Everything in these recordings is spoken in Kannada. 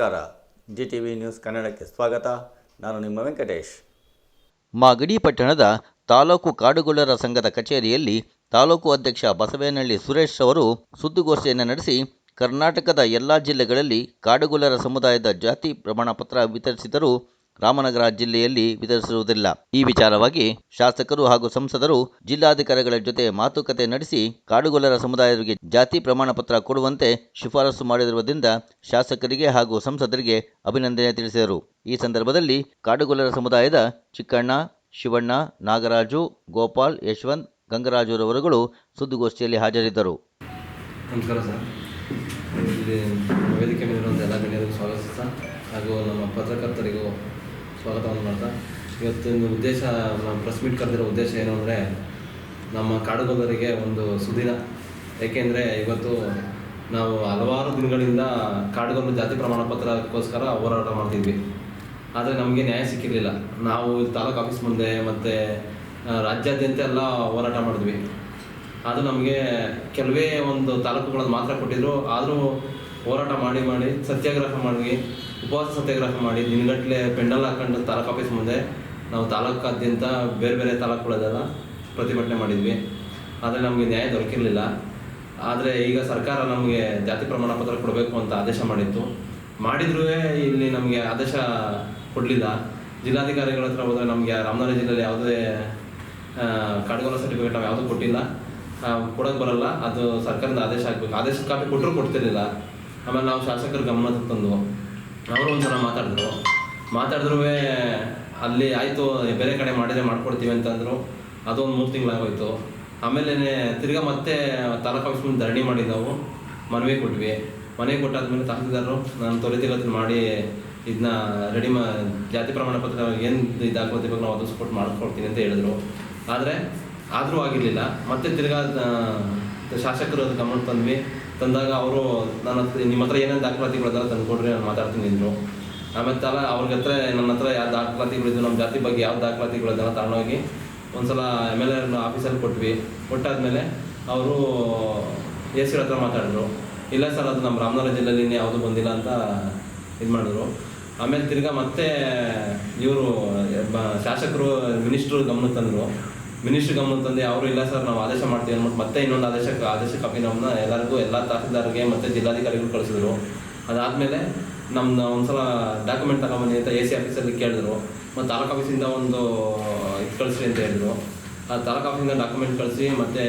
ನಮಸ್ಕಾರ. ಜಿ ಟಿ ವಿ ನ್ಯೂಸ್ ಕನ್ನಡಕ್ಕೆ ಸ್ವಾಗತ. ನಾನು ನಿಮ್ಮ ವೆಂಕಟೇಶ್. ಮಾಗಡಿ ಪಟ್ಟಣದ ತಾಲೂಕು ಕಾಡುಗೊಲ್ಲರ ಸಂಘದ ಕಚೇರಿಯಲ್ಲಿ ತಾಲೂಕು ಅಧ್ಯಕ್ಷ ಬಸವೇನಹಳ್ಳಿ ಸುರೇಶ್ ಅವರು ಸುದ್ದಿಗೋಷ್ಠಿಯನ್ನು ನಡೆಸಿ ಕರ್ನಾಟಕದ ಎಲ್ಲ ಜಿಲ್ಲೆಗಳಲ್ಲಿ ಕಾಡುಗೊಲ್ಲರ ಸಮುದಾಯದ ಜಾತಿ ಪ್ರಮಾಣಪತ್ರ ವಿತರಿಸಿದರೂ ರಾಮನಗರ ಜಿಲ್ಲೆಯಲ್ಲಿ ವಿತರಿಸಿರುವುದಿಲ್ಲ. ಈ ವಿಚಾರವಾಗಿ ಶಾಸಕರು ಹಾಗೂ ಸಂಸದರು ಜಿಲ್ಲಾಧಿಕಾರಿಗಳ ಜೊತೆ ಮಾತುಕತೆ ನಡೆಸಿ ಕಾಡುಗೊಲ್ಲರ ಸಮುದಾಯರಿಗೆ ಜಾತಿ ಪ್ರಮಾಣ ಪತ್ರ ಕೊಡುವಂತೆ ಶಿಫಾರಸು ಮಾಡಿರುವುದರಿಂದ ಶಾಸಕರಿಗೆ ಹಾಗೂ ಸಂಸದರಿಗೆ ಅಭಿನಂದನೆ ತಿಳಿಸಿದರು. ಈ ಸಂದರ್ಭದಲ್ಲಿ ಕಾಡುಗೊಲ್ಲರ ಸಮುದಾಯದ ಚಿಕ್ಕಣ್ಣ, ಶಿವಣ್ಣ, ನಾಗರಾಜು, ಗೋಪಾಲ್, ಯಶವಂತ್, ಗಂಗರಾಜುರವರುಗಳು ಸುದ್ದಿಗೋಷ್ಠಿಯಲ್ಲಿ ಹಾಜರಿದ್ದರು. ನಮಸ್ಕಾರ ಸರ್. ವೇದಿಕೆ ಮೇಲಿರುವಂಥ ಎಲ್ಲ ಗಣ್ಯರಿಗೂ ಸ್ವಾಗತಿಸ್ತಾ ಹಾಗೂ ನಮ್ಮ ಪತ್ರಕರ್ತರಿಗೂ ಸ್ವಾಗತವನ್ನು ಮಾಡ್ತಾ. ಇವತ್ತಿನ ಉದ್ದೇಶ, ನಮ್ಮ ಪ್ರೆಸ್ ಮೀಟ್ ಕರೆದಿರೋ ಉದ್ದೇಶ ಏನು ಅಂದರೆ, ನಮ್ಮ ಕಾಡುಗೋದರಿಗೆ ಒಂದು ಸುದಿನ. ಏಕೆಂದರೆ ಇವತ್ತು ನಾವು ಹಲವಾರು ದಿನಗಳಿಂದ ಕಾಡುಗೊಲ್ಲ ಜಾತಿ ಪ್ರಮಾಣ ಪತ್ರಕ್ಕೋಸ್ಕರ ಹೋರಾಟ ಮಾಡ್ತಿದ್ವಿ. ಆದರೆ ನಮಗೆ ನ್ಯಾಯ ಸಿಕ್ಕಿರಲಿಲ್ಲ. ನಾವು ತಾಲೂಕು ಆಫೀಸ್ ಮುಂದೆ ಮತ್ತು ರಾಜ್ಯಾದ್ಯಂತ ಎಲ್ಲ ಹೋರಾಟ ಮಾಡಿದ್ವಿ. ಅದು ನಮಗೆ ಕೆಲವೇ ಒಂದು ತಾಲೂಕುಗಳನ್ನು ಮಾತ್ರ ಕೊಟ್ಟಿದ್ರು. ಆದರೂ ಹೋರಾಟ ಮಾಡಿ ಮಾಡಿ, ಸತ್ಯಾಗ್ರಹ ಮಾಡಿ, ಉಪವಾಸ ಸತ್ಯಾಗ್ರಹ ಮಾಡಿ, ದಿನಗಟ್ಟಲೆ ಪೆಂಡಲ್ ಹಾಕೊಂಡು ತಾಲೂಕು ಆಫೀಸ್ ಮುಂದೆ ನಾವು ತಾಲೂಕಾದ್ಯಂತ ಬೇರೆ ಬೇರೆ ತಾಲೂಕುಗಳದೆಲ್ಲ ಪ್ರತಿಭಟನೆ ಮಾಡಿದ್ವಿ. ಆದರೆ ನಮಗೆ ನ್ಯಾಯ ದೊರಕಿರಲಿಲ್ಲ. ಆದರೆ ಈಗ ಸರ್ಕಾರ ನಮಗೆ ಜಾತಿ ಪ್ರಮಾಣ ಪತ್ರ ಕೊಡಬೇಕು ಅಂತ ಆದೇಶ ಮಾಡಿತ್ತು. ಮಾಡಿದ್ರೂ ಇಲ್ಲಿ ನಮಗೆ ಆದೇಶ ಕೊಡಲಿಲ್ಲ. ಜಿಲ್ಲಾಧಿಕಾರಿಗಳ ಹತ್ರ ಹೋದರೆ ನಮಗೆ ರಾಮನಗರ ಜಿಲ್ಲೆಯಲ್ಲಿ ಯಾವುದೇ ಕಾಡುಗೊಲ್ಲ ಸರ್ಟಿಫಿಕೇಟ್ ನಾವು ಯಾವುದೂ ಕೊಟ್ಟಿಲ್ಲ. ಕೊಡೋಕೆ ಬರಲ್ಲ. ಅದು ಸರ್ಕಾರದ ಆದೇಶ ಆಗಬೇಕು. ಆದೇಶದ ಕಾಪಿ ಕೊಟ್ಟರು ಕೊಡ್ತಿರ್ಲಿಲ್ಲ. ಆಮೇಲೆ ನಾವು ಶಾಸಕರು ಗಮನಕ್ಕೆ ತಂದು ಅವರು ಒಂಥರ ಮಾತಾಡಿದ್ರು. ಮಾತಾಡಿದ್ರು ಅಲ್ಲಿ ಆಯಿತು, ಬೇರೆ ಕಡೆ ಮಾಡಿದ್ರೆ ಮಾಡ್ಕೊಡ್ತೀವಿ ಅಂತಂದರು ಅದೊಂದು ಮೂರು ತಿಂಗಳಾಗೋಯ್ತು. ಆಮೇಲೆ ತಿರ್ಗಾ ಮತ್ತೆ ತಾಲೂಕು ಆಫೀಸ್ ಮುಂದೆ ಧರಣಿ ಮಾಡಿದ್ದೆವು ಮನವಿ ಕೊಟ್ವಿ. ಮನವಿ ಕೊಟ್ಟಾದ್ಮೇಲೆ ತಹಸೀಲ್ದಾರರು, ನಾನು ತ್ವರಿತಗತಿಯಲ್ಲಿ ಮಾಡಿ ಇದನ್ನ ರೆಡಿ ಮಾ, ಜಾತಿ ಪ್ರಮಾಣ ಪತ್ರ ಏನು ದಾಖಲಾತಿ ಇವಾಗ ನಾವು ಅದು ಸಪೋರ್ಟ್ ಮಾಡ್ಕೊಡ್ತೀನಿ ಅಂತ ಹೇಳಿದ್ರು. ಆದರೆ ಆದರೂ ಆಗಿರಲಿಲ್ಲ. ಮತ್ತೆ ತಿರ್ಗಾ ಶಾಸಕರು ಅದು ಗಮನ ತಂದ್ವಿ. ತಂದಾಗ ಅವರು ನನ್ನ ಹತ್ರ ನಿಮ್ಮ ಹತ್ರ ಏನೇನು ದಾಖಲಾತಿಗಳದಲ್ಲ ತಂದ್ಕೊಡ್ರಿ ನಾನು ಮಾತಾಡ್ತೀನಿ ಇದ್ರು ಆಮೇಲೆ ತಲ ಅವ್ರಿಗೆ ಹತ್ರ ನನ್ನ ಹತ್ರ ಯಾವ ದಾಖಲಾತಿಗಳಿದ್ದು ನಮ್ಮ ಜಾತಿ ಬಗ್ಗೆ ಯಾವ ದಾಖಲಾತಿಗಳದೆಲ್ಲ ತಗೊಂಡೋಗಿ ಒಂದ್ಸಲ ಎಂ ಎಲ್ ಎ ಆಫೀಸಲ್ಲಿ ಕೊಟ್ವಿ. ಕೊಟ್ಟಾದ್ಮೇಲೆ ಅವರು ಎ ಸಿ ಹತ್ರ ಮಾತಾಡಿದ್ರು. ಇಲ್ಲ ಸರ್, ಅದು ನಮ್ಮ ರಾಮನಗರ ಜಿಲ್ಲೆಯಲ್ಲಿ ಯಾವುದೂ ಬಂದಿಲ್ಲ ಅಂತ ಇದು ಮಾಡಿದ್ರು. ಆಮೇಲೆ ತಿರ್ಗಾ ಮತ್ತೆ ಇವರು ಶಾಸಕರು ಮಿನಿಸ್ಟ್ರು ಗಮನ ತಂದರು. ಮಿನಿಸ್ಟ್ರ್ ಗಮನ ತಂದೆ ಅವರು, ಇಲ್ಲ ಸರ್, ನಾವು ಆದೇಶ ಮಾಡ್ತೀವಿ ಅಂದ್ಬಿಟ್ಟು ಮತ್ತೆ ಇನ್ನೊಂದು ಆದೇಶ ಆದೇಶ ಕಾಪಿ ನಮ್ಮನ್ನ ಎಲ್ಲರಿಗೂ ಎಲ್ಲ ತಹಸೀಲ್ದಾರ್ಗೆ ಮತ್ತೆ ಜಿಲ್ಲಾಧಿಕಾರಿಗಳು ಕಳಿಸಿದ್ರು. ಅದಾದಮೇಲೆ ನಮ್ಮನ್ನ ಒಂದ್ಸಲ ಡಾಕ್ಯುಮೆಂಟ್ ತಗೊಂಬನ್ನಿ ಅಂತ ಎ ಸಿ ಆಫೀಸಲ್ಲಿ ಕೇಳಿದ್ರು. ಮತ್ತು ತಾಲೂಕು ಆಫೀಸಿಂದ ಒಂದು ಇದು ಕಳಿಸ್ರಿ ಅಂತ ಹೇಳಿದ್ರು. ಆ ತಾಲೂಕು ಆಫೀಸಿಂದ ಡಾಕ್ಯುಮೆಂಟ್ ಕಳಿಸಿ ಮತ್ತೆ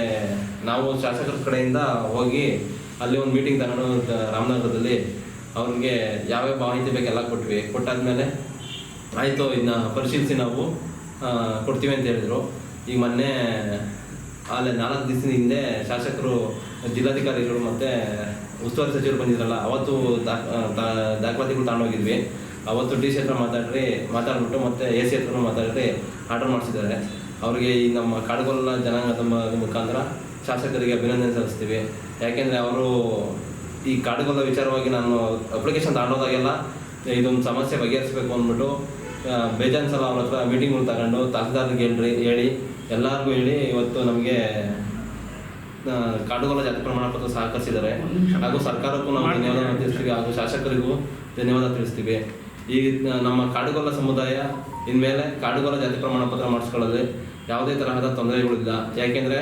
ನಾವು ಶಾಸಕರ ಕಡೆಯಿಂದ ಹೋಗಿ ಅಲ್ಲಿ ಒಂದು ಮೀಟಿಂಗ್ ತಗೊಂಡು ರಾಮನಗರದಲ್ಲಿ ಅವ್ರಿಗೆ ಯಾವ್ಯಾವ ಮಾಹಿತಿ ಬೇಕೆಲ್ಲ ಕೊಟ್ವಿ. ಕೊಟ್ಟಾದ್ಮೇಲೆ ಆಯಿತು, ಇನ್ನು ಪರಿಶೀಲಿಸಿ ನಾವು ಕೊಡ್ತೀವಿ ಅಂತ ಹೇಳಿದರು. ಈಗ ಮೊನ್ನೆ, ಅಲ್ಲೇ ನಾಲ್ಕು ದಿವಸದ ಹಿಂದೆ ಶಾಸಕರು, ಜಿಲ್ಲಾಧಿಕಾರಿಗಳು ಮತ್ತು ಉಸ್ತುವಾರಿ ಸಚಿವರು ಬಂದಿದ್ರಲ್ಲ, ಅವತ್ತು ದಾಖಲಾತಿಗಳು ತಗೊಂಡೋಗಿದ್ವಿ ಅವತ್ತು ಡಿ ಸಿ ಹತ್ರ ಮಾತಾಡ್ರಿ, ಮಾತಾಡ್ಬಿಟ್ಟು ಮತ್ತೆ ಎ ಸಿ ಹತ್ರನೂ ಮಾತಾಡ್ರಿ, ಆರ್ಡರ್ ಮಾಡಿಸಿದ್ದಾರೆ. ಅವರಿಗೆ ಈ ನಮ್ಮ ಕಾಡುಗೊಲ್ಲ ಜನಾಂಗದ ಮುಖಾಂತರ ಶಾಸಕರಿಗೆ ಅಭಿನಂದನೆ ಸಲ್ಲಿಸ್ತೀವಿ. ಯಾಕೆಂದರೆ ಅವರು ಈ ಕಾಡುಗೊಲ್ಲ ವಿಚಾರವಾಗಿ ನಾನು ಅಪ್ಲಿಕೇಶನ್ ತಗೊಂಡೋದಾಗೆಲ್ಲ ಇದೊಂದು ಸಮಸ್ಯೆ ಬಗೆಹರಿಸಬೇಕು ಅಂದ್ಬಿಟ್ಟು ಬೇಜಾನ್ ಸಲ ಅವ್ರ ಹತ್ರ ಮೀಟಿಂಗ್ಗಳು ತಗೊಂಡು ತಹಸೀಲ್ದಾರ್ಗೆ ಹೇಳ್ರಿ, ಹೇಳಿ ಎಲ್ಲರಿಗೂ ಹೇಳಿ ಇವತ್ತು ನಮಗೆ ಆ, ಕಾಡುಗೊಲ್ಲ ಜಾತಿ ಪ್ರಮಾಣ ಪತ್ರ ಸಹಕರಿಸಿದ್ದಾರೆ. ಹಾಗೂ ಸರ್ಕಾರಕ್ಕೂ ನಾವು ಧನ್ಯವಾದ ತಿಳಿಸ್ತೀವಿ ಹಾಗೂ ಶಾಸಕರಿಗೂ ಧನ್ಯವಾದ ತಿಳಿಸ್ತೀವಿ. ಈ ನಮ್ಮ ಕಾಡುಗೊಲ್ಲ ಸಮುದಾಯ ಇನ್ಮೇಲೆ ಕಾಡುಗೊಲ್ಲ ಜಾತಿ ಪ್ರಮಾಣ ಪತ್ರ ಮಾಡಿಸ್ಕೊಳ್ಳೋದು ಯಾವುದೇ ತರಹದ ತೊಂದರೆಗಳಿಲ್ಲ. ಯಾಕೆಂದರೆ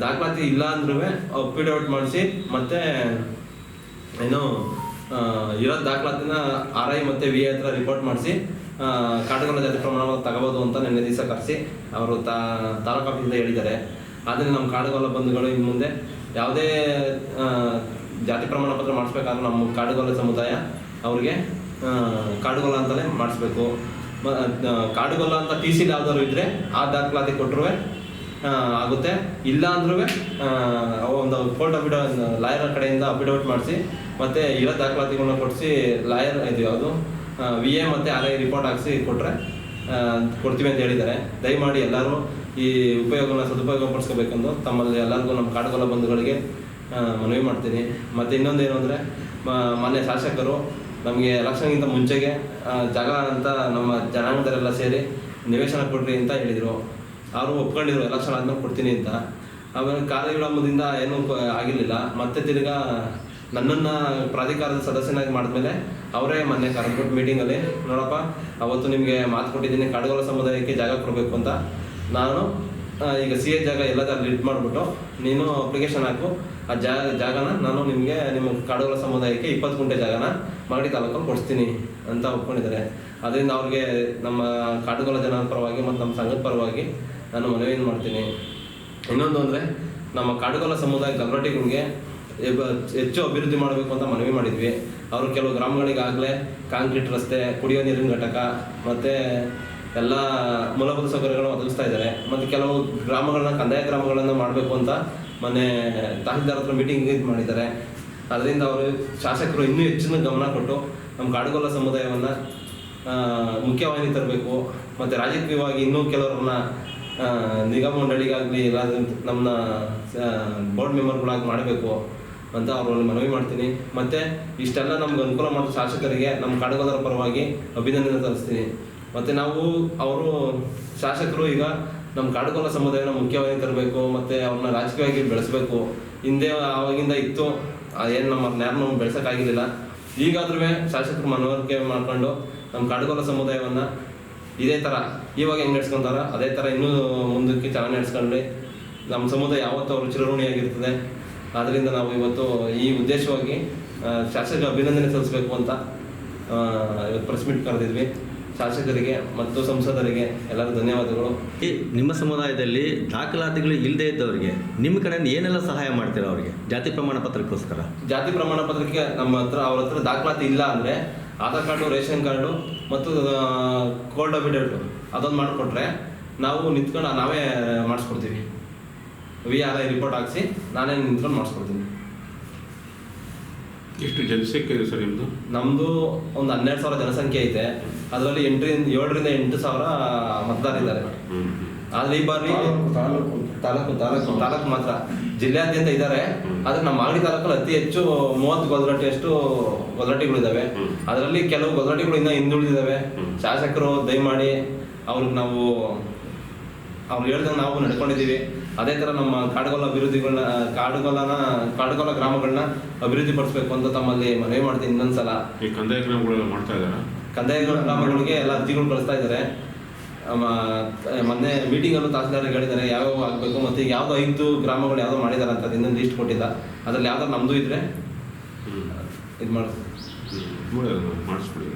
ದಾಖಲಾತಿ ಇಲ್ಲ ಅಂದ್ರೂ ಅಪ್ಪಿಡೌಟ್ ಮಾಡಿಸಿ ಮತ್ತೆ ಏನು ಇರೋ ದಾಖಲಾತಿನ ಆರ್ ಐ ಮತ್ತು ವಿ ಹತ್ರ ರಿಪೋರ್ಟ್ ಮಾಡಿಸಿ ಕಾಡುಗೊಲ್ಲ ಜಾತಿ ಪ್ರಮಾಣವನ್ನು ತಗೋಬೋದು ಅಂತ ನಿನ್ನೆ ದಿವಸ ಕರೆಸಿ, ಅವರು ತಾ, ತಾಲೂಕು ಆಫೀಸಿಂದ ಹೇಳಿದ್ದಾರೆ. ಆದರೆ ನಮ್ಮ ಕಾಡುಗೊಲ್ಲ ಬಂಧುಗಳು ಇನ್ನು ಮುಂದೆ ಯಾವುದೇ ಜಾತಿ ಪ್ರಮಾಣ ಪತ್ರ ಮಾಡಿಸ್ಬೇಕಾದ್ರೆ ನಮ್ಮ ಕಾಡುಗೊಲ್ಲ ಸಮುದಾಯ ಅವ್ರಿಗೆ ಕಾಡುಗೊಲ್ಲ ಅಂತಲೇ ಮಾಡಿಸ್ಬೇಕು. ಕಾಡುಗೊಲ್ಲ ಅಂತ ಟಿ ಸಿ ಯಾವ್ದಾದ್ರು ಇದ್ದರೆ ಆ ದಾಖಲಾತಿ ಕೊಟ್ಟರು ಆಗುತ್ತೆ. ಇಲ್ಲ ಅಂದ್ರೂ ಒಂದು ಕೋರ್ಟ್ ಅಫಿಡ ಲಾಯರ್ ಕಡೆಯಿಂದ ಅಫಿಡವಿಟ್ ಮಾಡಿಸಿ, ಮತ್ತೆ ಇರೋ ದಾಖಲಾತಿಗಳನ್ನ ಕೊಡಿಸಿ, ಲಾಯರ್ ಇದು ಯಾವುದು ವಿ ಎ ಮತ್ತು ಆರ್ ಐ ರಿಪೋರ್ಟ್ ಹಾಕಿಸಿ ಕೊಟ್ಟರೆ ಕೊಡ್ತೀವಿ ಅಂತ ಹೇಳಿದ್ದಾರೆ. ದಯಮಾಡಿ ಎಲ್ಲರೂ ಈ ಉಪಯೋಗನ ಸದುಪಯೋಗ ಪಡಿಸ್ಕೋಬೇಕೆಂದು ತಮ್ಮಲ್ಲಿ ಎಲ್ಲರಿಗೂ ನಮ್ಮ ಕಾಡುಗೊಲ ಬಂಧುಗಳಿಗೆ ಮನವಿ ಮಾಡ್ತೀನಿ. ಮತ್ತು ಇನ್ನೊಂದೇನು ಅಂದರೆ ಮಾನ್ಯ ಶಾಸಕರು, ನಮಗೆ ಎಲೆಕ್ಷನ್ಗಿಂತ ಮುಂಚೆಗೆ ಜಾಗ ಅಂತ ನಮ್ಮ ಜನಾಂಗದರೆಲ್ಲ ಸೇರಿ ನಿವೇಶನ ಕೊಡ್ರಿ ಅಂತ ಹೇಳಿದರು. ಅವರು ಒಪ್ಕೊಂಡಿದ್ರು ಎಲೆಕ್ಷನ್ ಆದ್ಮೇಲೆ ಕೊಡ್ತೀನಿ ಅಂತ. ಆಮೇಲೆ ಕಾರ್ಯ ವಿಳಂಬದಿಂದ ಏನೂ ಆಗಿರಲಿಲ್ಲ. ಮತ್ತೆ ತಿರ್ಗಾ ನನ್ನನ್ನು ಪ್ರಾಧಿಕಾರದ ಸದಸ್ಯನಾಗಿ ಮಾಡಿದ್ಮೇಲೆ ಅವರೇ ಮೊನ್ನೆ ಕರೆದ್ಬಿಟ್ಟು ಮೀಟಿಂಗಲ್ಲಿ ನೋಡಪ್ಪ, ಅವತ್ತು ನಿಮಗೆ ಮಾತು ಕೊಟ್ಟಿದ್ದೀನಿ ಕಾಡುಗೋಲ ಸಮುದಾಯಕ್ಕೆ ಜಾಗ ಕೊಡಬೇಕು ಅಂತ. ನಾನು ಈಗ ಸಿ ಎ ಜಾಗ ಎಲ್ಲದಲ್ಲಿ ಲಿಡ್ ಮಾಡಿಬಿಟ್ಟು ನೀನು ಅಪ್ಲಿಕೇಶನ್ ಹಾಕು. ಆ ಜಾಗ ಜಾಗನ ನಾನು ನಿಮಗೆ ನಿಮ್ಮ ಕಾಡುಗಳ ಸಮುದಾಯಕ್ಕೆ ಇಪ್ಪತ್ತು ಗುಂಟೆ ಜಾಗನ ಮಾಗಡಿ ತಾಲೂಕಲ್ಲಿ ಕೊಡಿಸ್ತೀನಿ ಅಂತ ಒಪ್ಕೊಂಡಿದ್ದಾರೆ. ಅದರಿಂದ ಅವ್ರಿಗೆ ನಮ್ಮ ಕಾಡುಗಳ ಜನ ಪರವಾಗಿ ಮತ್ತು ನಮ್ಮ ಸಂಘದ ಪರವಾಗಿ ನಾನು ಮನವಿಯನ್ನು ಮಾಡ್ತೀನಿ? ಇನ್ನೊಂದು ಅಂದರೆ, ನಮ್ಮ ಕಾಡುಗೋಲ ಸಮುದಾಯ ಗಲ್ರಟ್ಟಿಗಳಿಗೆ ಹೆಚ್ಚು ಅಭಿವೃದ್ಧಿ ಮಾಡಬೇಕು ಅಂತ ಮನವಿ ಮಾಡಿದ್ವಿ. ಅವರು ಕೆಲವು ಗ್ರಾಮಗಳಿಗಾಗಲೇ ಕಾಂಕ್ರೀಟ್ ರಸ್ತೆ, ಕುಡಿಯೋ ನೀರಿನ ಘಟಕ, ಮತ್ತು ಎಲ್ಲ ಮೂಲಭೂತ ಸೌಕರ್ಯಗಳನ್ನು ಒದಗಿಸ್ತಾ ಇದ್ದಾರೆ. ಮತ್ತು ಕೆಲವು ಗ್ರಾಮಗಳನ್ನ, ಕಂದಾಯ ಗ್ರಾಮಗಳನ್ನು ಮಾಡಬೇಕು ಅಂತ ಮೊನ್ನೆ ತಹಸೀಲ್ದಾರ್ ಹತ್ರ ಮೀಟಿಂಗ್ ಇದು ಮಾಡಿದ್ದಾರೆ. ಅದರಿಂದ ಅವರು ಶಾಸಕರು ಇನ್ನೂ ಹೆಚ್ಚಿನ ಗಮನ ಕೊಟ್ಟು ನಮ್ಮ ಕಾಡುಗೊಲ್ಲ ಸಮುದಾಯವನ್ನು ಮುಖ್ಯವಾಹಿನಿ ತರಬೇಕು. ಮತ್ತು ರಾಜಕೀಯವಾಗಿ ಇನ್ನೂ ಕೆಲವರನ್ನ ನಿಗಮ ಮಂಡಳಿಗಾಗಲಿ ಇಲ್ಲ ನಮ್ಮನ್ನ ಬೋರ್ಡ್ ಮೆಂಬರ್ಗಳಾಗಿ ಮಾಡಬೇಕು ಅಂತ ಅವ್ರಲ್ಲಿ ಮನವಿ ಮಾಡ್ತೀನಿ. ಮತ್ತೆ ಇಷ್ಟೆಲ್ಲ ನಮ್ಗೆ ಅನುಕೂಲ ಮಾಡೋ ಶಾಸಕರಿಗೆ ನಮ್ಮ ಕಾಡುಗೋಲರ ಪರವಾಗಿ ಅಭಿನಂದನೆ ತರಿಸ್ತೀನಿ ಮತ್ತೆ ನಾವು, ಅವರು ಶಾಸಕರು ಈಗ ನಮ್ಮ ಕಾಡುಗೋಲ ಸಮುದಾಯನ ಮುಖ್ಯವಾಗಿ ತರಬೇಕು, ಮತ್ತೆ ಅವ್ರನ್ನ ರಾಜಕೀಯವಾಗಿ ಬೆಳೆಸಬೇಕು. ಹಿಂದೆ, ಆವಾಗಿಂದ ಇತ್ತು ಏನು ನಮ್ಮ ಯಾರನ್ನೂ ಬೆಳೆಸೋಕ್ಕಾಗಿರಲಿಲ್ಲ. ಈಗಾದ್ರೂ ಶಾಸಕರು ಮನವರಿಕೆ ಮಾಡಿಕೊಂಡು ನಮ್ಮ ಕಾಡುಗೋಲ ಸಮುದಾಯವನ್ನ ಇದೇ ಥರ ಇವಾಗ ಹೆಂಗೆ ನಡ್ಸ್ಕೊತಾರ? ಅದೇ ಥರ ಇನ್ನೂ ಮುಂದಕ್ಕೆ ಚೆನ್ನಾಗಿ ನಡೆಸ್ಕೊಂಡ್ರೆ ನಮ್ಮ ಸಮುದಾಯ ಯಾವತ್ತೂ ಅವರು ಚಿರಋಣಿಯಾಗಿರ್ತದೆ. ಆದ್ದರಿಂದ ನಾವು ಇವತ್ತು ಈ ಉದ್ದೇಶವಾಗಿ ಶಾಸಕ ಅಭಿನಂದನೆ ಸಲ್ಲಿಸಬೇಕು ಅಂತ ಪ್ರೆಸ್ ಮೀಟ್ ಕರೆದಿದ್ವಿ. ಶಾಸಕರಿಗೆ ಮತ್ತು ಸಂಸದರಿಗೆ ಎಲ್ಲರೂ ಧನ್ಯವಾದಗಳು. ಈ ನಿಮ್ಮ ಸಮುದಾಯದಲ್ಲಿ ದಾಖಲಾತಿಗಳು ಇಲ್ಲದೆ ಇದ್ದವರಿಗೆ ನಿಮ್ಮ ಕಡೆಯಿಂದ ಏನೆಲ್ಲ ಸಹಾಯ ಮಾಡ್ತೀರಾ ಅವರಿಗೆ? ಜಾತಿ ಪ್ರಮಾಣ ಪತ್ರಕ್ಕೋಸ್ಕರ. ಜಾತಿ ಪ್ರಮಾಣ ಪತ್ರಕ್ಕೆ ನಮ್ಮ ಹತ್ರ ಅವ್ರ ಹತ್ರ ದಾಖಲಾತಿ ಇಲ್ಲ ಅಂದರೆ ಆಧಾರ್ ಕಾರ್ಡು ರೇಷನ್ ಕಾರ್ಡು ಮತ್ತು ಕೋಲ್ಡ್ ಅಫಿಡೇವಿಟ್ ಅದೊಂದು ಮಾಡಿಕೊಟ್ರೆ ನಾವು ನಿಂತ್ಕೊಂಡು ನಾವೇ ಮಾಡಿಸ್ಕೊಡ್ತೀವಿ. ವಿ ಆರ್ ಐ ರಿಪೋರ್ಟ್ ಹಾಕ್ಸಿ ನಾನೇ ನಿಂತ್ಕೊಂಡು ಮಾಡಿಸ್ಕೊಡ್ತೀನಿ. ಎಷ್ಟು ಜನಸಂಖ್ಯೆ ಇದೆ ಸರ್ ನಿಮ್ಮದು ನಮ್ಮದು ಒಂದು ಹನ್ನೆರಡು ಸಾವಿರ ಜನಸಂಖ್ಯೆ ಐತೆ. ಅದರಲ್ಲಿ ಎಂಟರಿಂದ ಏಳರಿಂದ ಎಂಟು ಸಾವಿರ ಮತದಾರರಿದ್ದಾರೆ. ಆದರೆ ಈ ಬಾರಿ ತಾಲೂಕು. ತಾಲೂಕು ತಾಲೂಕು ಮಾತ್ರ. ಜಿಲ್ಲೆಯಾದ್ಯಂತ ಇದ್ದಾರೆ ಆದ್ರೆ ನಮ್ಮ ಮಾಗಡಿ ತಾಲೂಕಲ್ಲಿ ಅತಿ ಹೆಚ್ಚು ಮೂವತ್ತು ಗೊದರಟಿಯಷ್ಟು ಗೊದರಟಿಗಳಿದ್ದಾವೆ. ಅದರಲ್ಲಿ ಕೆಲವು ಗೊದರಟಿಗಳು ಇನ್ನೂ ಹಿಂದುಳಿದಿದ್ದಾವೆ. ಶಾಸಕರು ದಯಮಾಡಿ ಅವ್ರಿಗೆ ನಾವು ಅವ್ರು ಹೇಳ್ದಂಗೆ ನಾವು ನಡ್ಕೊಂಡಿದ್ದೀವಿ. ಅದೇ ಥರ ನಮ್ಮ ಕಾಡುಗೊಲ್ಲ ಅಭಿವೃದ್ಧಿಗಳನ್ನ ಕಾಡುಗೊಲ್ಲನ ಕಾಡುಗೊಲ್ಲ ಗ್ರಾಮಗಳನ್ನ ಅಭಿವೃದ್ಧಿ ಪಡಿಸ್ಬೇಕು ಅಂತ ತಮ್ಮಲ್ಲಿ ಮನವಿ ಮಾಡ್ತೀನಿ ಇನ್ನೊಂದ್ಸಲ. ಈ ಕಂದಾಯ ಗ್ರಾಮಗಳನ್ನ ಮಾಡ್ತಾ ಇದ್ದಾರೆ? ಕಂದಾಯ ಗ್ರಾಮಗಳಿಗೆ ಎಲ್ಲ ಅರ್ಜಿಗಳು ಕಳಿಸ್ತಾ ಇದ್ದಾರೆ. ಮೊನ್ನೆ ಮೀಟಿಂಗಲ್ಲೂ ತಹಸೀಲ್ದಾರ್ ಹೇಳಿದ್ದಾರೆ ಯಾವ್ಯಾವ ಆಗಬೇಕು ಮತ್ತೆ ಈಗ ಯಾವ್ದು ಐದು ಗ್ರಾಮಗಳು ಯಾವ್ದೋ ಮಾಡಿದ್ದಾರೆ ಅಂತ ಇನ್ನೊಂದು ಲಿಸ್ಟ್ ಕೊಟ್ಟಿಲ್ಲ ಅದ್ರಲ್ಲಿ ಯಾವ್ದಾರು ನಮ್ಮದು ಇದ್ರೆ ಇದು ಮಾಡಿ ಮಾಡಿಸ್ಬಿಡಿ.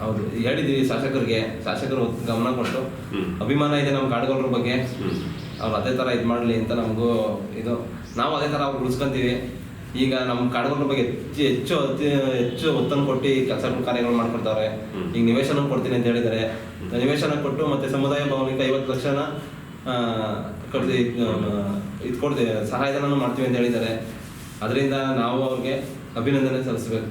ಹೌದು ಹೇಳಿದ್ವಿ ಶಾಸಕರಿಗೆ ಶಾಸಕರು ಗಮನ ಕೊಟ್ಟು. ಅಭಿಮಾನ ಇದೆ ನಮ್ಮ ಕಾಡುಗೊಲ್ಲರ ಬಗ್ಗೆ. ಅವ್ರು ಅದೇ ಥರ ಇದು ಮಾಡಲಿ ಅಂತ ನಮಗೂ ಇದು. ನಾವು ಅದೇ ತರ ಅವ್ರು ಉಳಿಸ್ಕೊಂತೀವಿ. ಈಗ ನಮ್ಮ ಕಾಡುಗಳ ಬಗ್ಗೆ ಹೆಚ್ಚು ಹೆಚ್ಚು ಅತಿ ಹೆಚ್ಚು ಒತ್ತನ್ನು ಕೊಟ್ಟು ಕೆಲಸ ಕಾರ್ಯಗಳು ಮಾಡ್ಕೊಡ್ತಾರೆ. ಈಗ ನಿವೇಶನ ಕೊಡ್ತೀನಿ ಅಂತ ಹೇಳಿದ್ದಾರೆ. ನಿವೇಶನ ಕೊಟ್ಟು ಮತ್ತೆ ಸಮುದಾಯ ಭವನಕ್ಕೆ ಐವತ್ತು ಲಕ್ಷನ ಕೊಡ್ತಿ ಇದು ಕೊಡ್ತೀವಿ ಸಹಾಯಧನನೂ ಮಾಡ್ತೀವಿ ಅಂತ ಹೇಳಿದ್ದಾರೆ. ಅದರಿಂದ ನಾವು ಅವ್ರಿಗೆ ಅಭಿನಂದನೆ ಸಲ್ಲಿಸಬೇಕು.